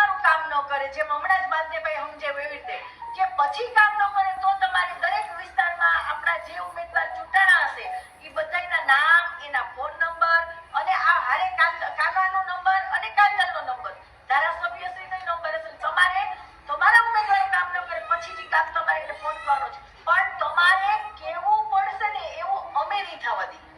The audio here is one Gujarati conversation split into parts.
તમારું કામ ન કરે, જેમ હમણાં જ માલદેભાઈ સમજે એવી રીતે, કે પછી કામ ન કરે તો તમારે દરેક વિસ્તારમાં આપણા જે ઉમેદવાર ચૂંટાણા હશે, એ બધાના નામ, એના ફોન નંબર અને આ હારે કાકાનો નંબર અને કાંદલનો નંબર ધારાસભ્યશ્રીનો નંબર હશે. તમારે તમારા ઉમેદવાર કામ ન કરે, પછી જે કામ તમારે એને ફોન કરવાનો છે. પણ તમારે કેવું પડશે ને એવું અમે નહીં થવા દઈએ.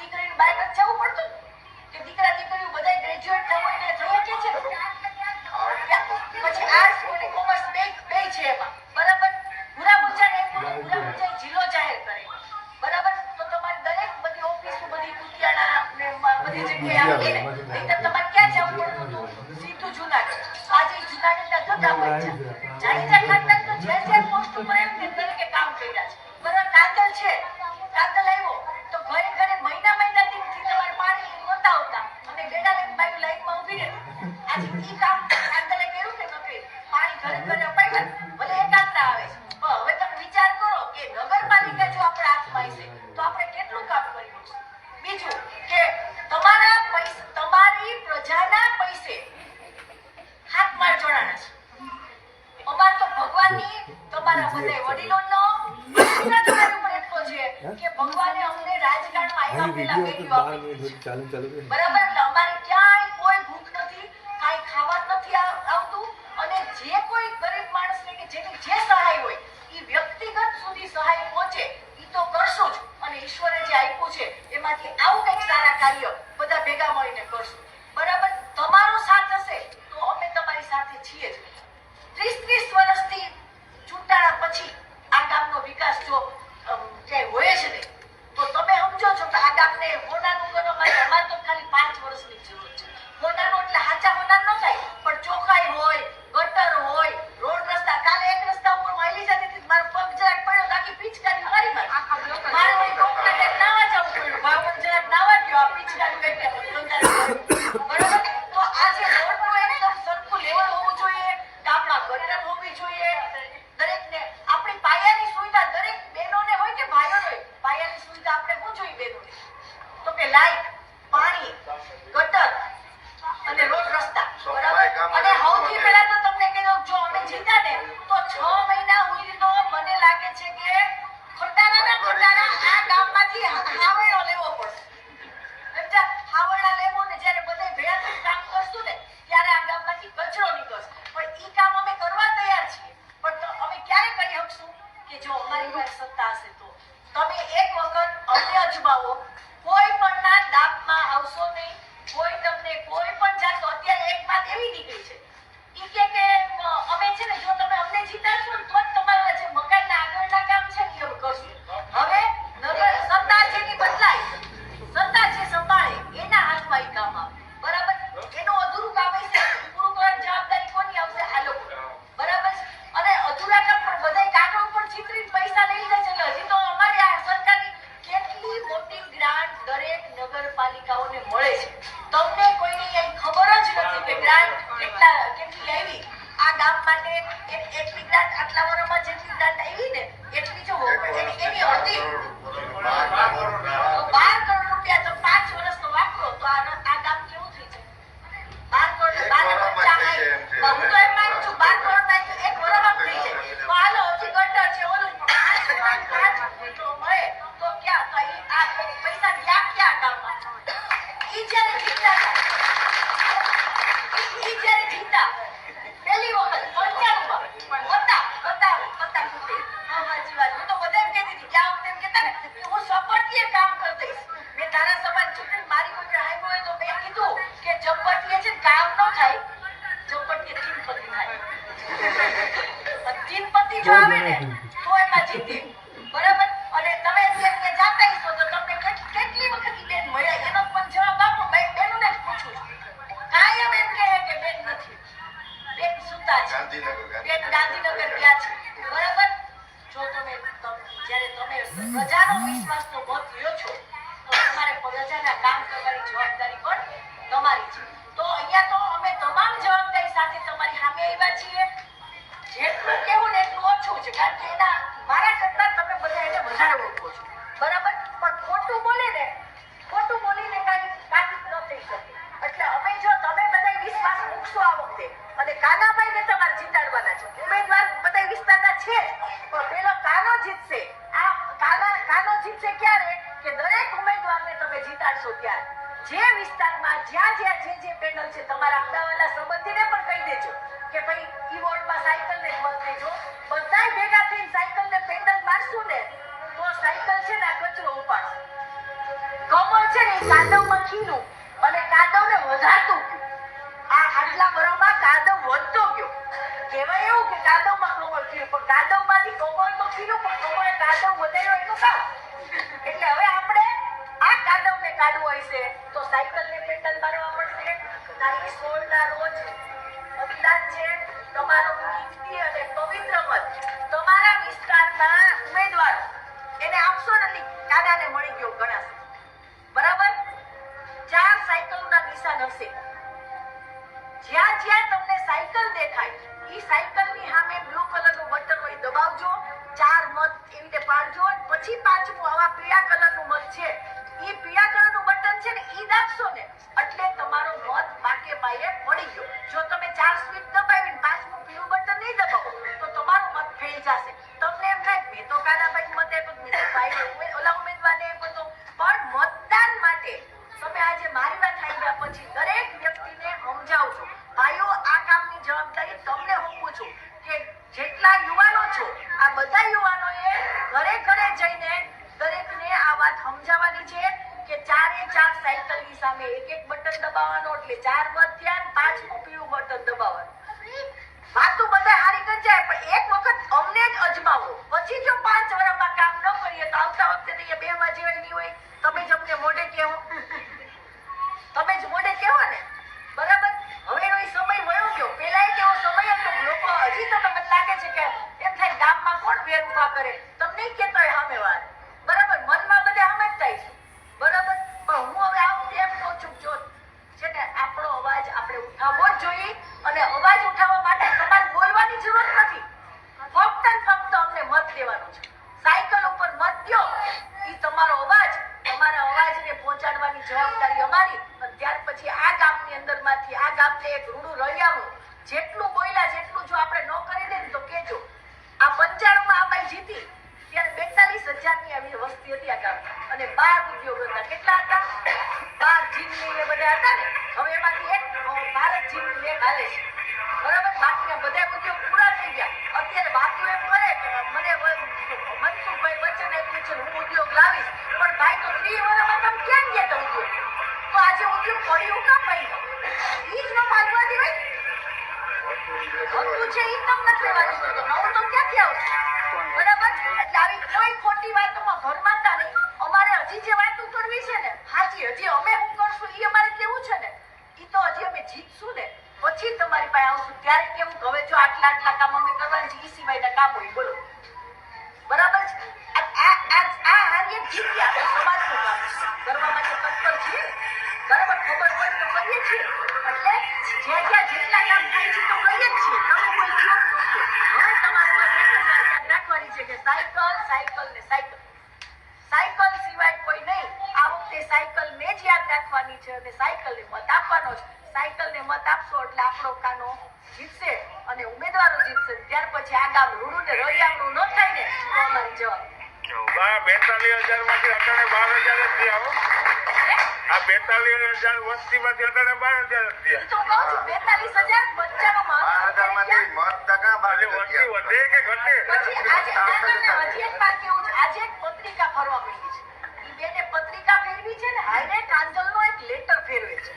દીકરીને બહાર જવું પડતું? કે દીકરા દીકરીઓ બધા ગ્રેજ્યુએટ થવા ને થઈ શકે છે? પછી આર્ટ્સ અને કોમર્સ બે બે છે એમાં. બરાબર? પૂરા પૂજા ને જિલ્લો જાહેર કરે બરાબર? તો તમારે દરેક બધી ઓફિસ બધી કુતિયાણા ને બધી જગ્યાએ આવીને નહીં તમારે ક્યાં જવું પડતું હતું? સીધું જુનાગઢ. આજે જુનાગઢના ધંધા હોય છે જાણીતા ખાતા તો જે જે પોસ્ટ ઉપર એમ સુધી સહાય પહોંચે એ તો કરશો જ. અને ઈશ્વરે જે આપ્યું છે એમાંથી આવું કંઈક સારા કાર્ય બધા ભેગા મળીને કરશું. બરાબર તમારો સાથ હશે તો અમે તમારી સાથે છીએ જ. ત્રીસ ત્રીસ વર્ષથી ચૂંટાણા પછી આ ગામનો વિકાસ જો ક્યાંય હોય છે ને તો તમે સમજો છો કે આ ગામને હોનાનું કરવા માટે અમારે તો ખાલી પાંચ વર્ષની જરૂર છે. હોનાનો એટલે સાચા હોના ન થાય, પણ ચોખાઈ હોય, ગટર હોય, રોડ રસ્તા, કાલે એક રસ્તા માટે એટલી દાંત આટલા વર્ષમાં જેટલી દાંત આવી ને એટલી જો એની થાય તીનપતિ જો આવે ને તો એમાં જીતી. બરાબર? અને તમે જે ત્યાં જાતા હશો તો તમને કેટલી વખત બેન મળ્યા? એનો પણ જવાબ આપો. મેં બેનને જ પૂછું છું. કાયમ એમ કહે કે બેન નથી. બેન સુતા છે. ગાંધીનગર બેન ગાંધીનગર ગયા છે. બરાબર? જો તમે તમ- જ્યારે તમે પ્રજાનો વિશ્વાસનો મત લ્યો છો તો તમારે પ્રજાના કામ કરવાની જવાબદારી પણ તમારી છે. તો અહીંયા તો અમે તમામ જવાબદારી સાથે તમારી સામે આવ્યા છીએ. જેટલું કેવું ને એટલું ઓછું છે, કારણ કે એના મારા કરતાં તમે બધા એને વધારે ઓળખો છો. બરાબર? પણ ખોટું બોલે ને, ખોટું બોલીને કાંઈ સાબિત ન થઈ શકે. એટલે અમે જો તમે બધા વિશ્વાસ મૂકશો આ વખતે, અને કાનાભાઈને તમારે જીતાડવાના છે. ઉમેદવાર બધા વિસ્તારના છે, પણ પેલો કાનો જીતશે. આ કાના કાનો જીતશે ક્યારે? કે દરેક ઉમેદવારને તમે જીતાડશો ત્યારે. જે વિસ્તારમાં જ્યાં જ્યાં જે જે પેનલ છે, તમારા અમદાવાદના સંબંધીને પણ કહી દેજો કે ભાઈ ઈ વોર્ડમાં સાયકલને જ થઈ દેજો બધાય ભેગા થઈને સાયકલને પેન્ડલ મારશું ને, તો સાયકલ છે ને આ કચરો ઉપાડશે. કમળ છે ને કાદવમાં ખીલું અને કાદવને વધારતું આ આટલા વર્ષમાં કાદવ વધતો ગયો. કહેવાય એવું કે કાદવમાં કમળ ખીલું પણ કાદવમાંથી કમળ તો ખીલું પણ કમળે કાદવ વધાર્યો એનું કામ? એટલે હવે આપણે કાદવને કાઢવો હશે તો સાયકલને પેન્ડલ મારવા પડશે તારીખ સોળના રોજ મતદાન છે, તમારો કીર્તિ અને પવિત્ર મત તમારા વિસ્તારના ઉમેદવારો. એને આપશો નથી, દાદાને મળી ગયો ગણાશે. બરાબર? ચાર સાયકલના નિશાન હશે. જ્યાં જ્યાં તમને સાયકલ દેખાય એ સાયકલની સામે બ્લુ કલરનું બટન હોય દબાવજો. ચાર મત એવી રીતે પાડજો. પછી પાંચમું આવા પીળા કલરનું મત છે ઈ પીળા કલરનું બટન છે ને, ઈ દાબશો ને, એટલે તમારો મત પાકે પાયે પડી ગયો. જો તમે ચાર સ્વીચ દબાવીને પાંચમું પીળું બટન નહીં દબાવો, તો તમારો મત ફેલ જશે. તમને એમ થાય, મેં તો કાનાભાઈ મત આપ્યો તો મેં તો ભાઈને ઉમે- ઓલા ઉમેદવારને આપ્યો તો પણ મતદાન માટે તમે આજે મારી વાત ગયા પછી દરેક વ્યક્તિને સમજાવજો ભાઈઓ, આ કામની જવાબદારી તમને હું છું કે જેટલા યુવાનો છો, આ બધા યુવાનોએ ઘરે ઘરે જઈને દરેકને આ વાત સમજાવવાની છે કે ચારે ચાર સાયકલની સામે એક એક બટન દબાવવાનો, એટલે ચાર ને પાંચમું પીળું બટન દબાવવાનું. વાતું બધા હારી કરી જાય, પણ એક વખત અમને જ અજમાવો. પછી જો પાંચ વર્ષમાં કામ ન કરીએ તો આવતા વખતે તો અહીંયા બેહવા જેવાય નહીં હોય. તમે જ અમને મોઢે કહેવો. તમે જ મોઢે કહેવો ને. બરાબર? હવે એનો સમય વયો ગયો. પેલા એવો સમય હતો, લોકો હજી તો તમને લાગે છે કે એમ થાય ગામમાં કોણ વેર ઊભા કરે? તમને કહેતો હોય સામે વાત બરાબર મનમાં બધે સમજતા છે બરાબર પણ હું હવે આ વખતે એમ કહું છું જો છે ને આપણો અવાજ આપણે ઉઠાવવો જ અને અવાજ ઉઠાવવા માટે તમારે બોલવાની જરૂર નથી. ફક્ત ફક્ત અમને મત દેવાનો છે. સાયકલ ઉપર મત દો એ તમારો અવાજ, તમારા અવાજને પહોંચાડવાની જવાબદારી અમારી. અને ત્યાર પછી આ ગામની અંદરમાંથી આ ગામને એક રૂડું રળિયામણું જેટલું બોલ્યા જેટલું જો આપણે ન કરી દે તો કેજો આ પંચાણુંમાં આ બાઈ જીતી. ત્યારે બેતાલીસ હજારની આવી વસ્તી હતી આ ગામ અને બાર ઉદ્યોગો હતા. કેટલા હતા? બાર જીમની ને બધા હતા ને. હવે એમાંથી એક ભારત જીમ લેખ હાલે છે. બરાબર? બાકીના બધા ઉદ્યોગ પૂરા થઈ ગયા. અત્યારે વાતો એમ કરે મને મનસુખભાઈ વચન આપ્યું છે હું ઉદ્યોગ લાવીશ. પણ ભાઈ તો ત્રીસ વર્ષમાં તમે ક્યાં ગયા તા તો આજે ઉદ્યોગ પડ્યું કાં પછી તમારી પાસે આવશું. ત્યારે કેવું હવે જો આટલા આટલા કામ અમે કરવાના છે સિવાય સિવાયના કામ હોય. બોલો. બરાબર છે? આ આ આ- હારીએ જીતી આપણે સમાજનું કામ. કરવા માટે તત્પર છીએ? બરાબર? ખબર હોય તો કરીએ છીએ. એટલે જ્યાં જ્યાં જેટલા કામ થાય છે તો કરીએ જ છીએ. તમે કોઈ કયો હવે તમારે રાખવાની છે કે સાયકલ સાયકલ ને સાયકલ. સાયકલ સિવાય કોઈ નહીં. આ વખતે સાયકલ ને જ યાદ રાખવાની છે અને સાયકલ ને મત આપવાનો છે. સાયકલ ને મત આપશો એટલે આપણો કાનો જીતશે અને ઉમેદવારો જીતશે. ત્યાર પછી આ ગામ રૂડું ને રળિયામણું ન થાય ને તો અમારી જવાબ બેતાલીસ હજારમાંથી અટાણે બાર હજાર જ થયા આ બેતાલીસ હજાર વસ્તીમાંથી અત્યારે બાર હજાર થયા. બેતાલીસ હજાર બચ્ચાનો બાર હજારમાંથી મત ટકા બાર વસ્તી વધે કે ઘટે? પછી આજે આગળને હજી એક વાત કેવું છે આજે એક પત્રિકા ફરવા માંડી છે. ઈ બેને પત્રિકા ફેરવી છે ને હાઈને કાંદલનો એક લેટર ફેરવે છે.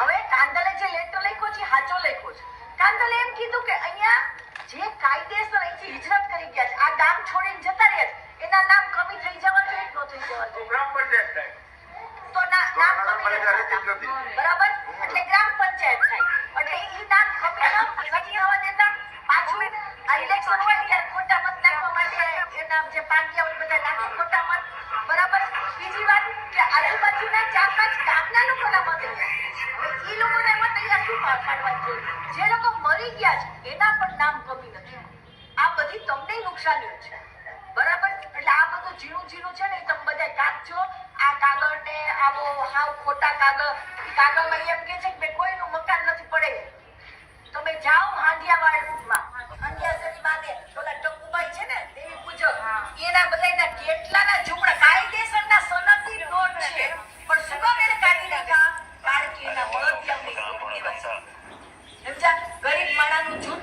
હવે કાંદલે જે લેટર લખ્યો છે સાચો લખ્યો છે. કાંદલે એમ કીધું કે અહીંયા જે કાયદેસર અહીંથી હિજરત કરી ગયા છે આ ગામ છોડીને જતા રહ્યા છે એના નામ કમી થઈ જવા જોઈએ કે ન થઈ જવા જોઈએ? તો ના નામ કમી. બરાબર? એટલે તમને છે. બરાબર? એટલે આ બધું ઝીણું ઝીણું છે ને તમે બધા કાચો આ કાગળ ને આવો હાવ ખોટા કાગળ. કાગળમાં એમ કે છે કે કોઈનું મકાન નથી પડે. તમે જાઓ હાંડિયાવાડમાં હાંડિયાસરી બાને ઓલા ટંકુભાઈ છે ને દેવી પૂજક એના બધાયના કેટલાના ઝૂંપડા કાયદેસરના સનદી નોટ છે. પણ શું કામ એને કાઢી નાખા કારણ કે એના મળતિયાઓની સેવા સમજ્યા? ગરીબ માણાનું જૂટવી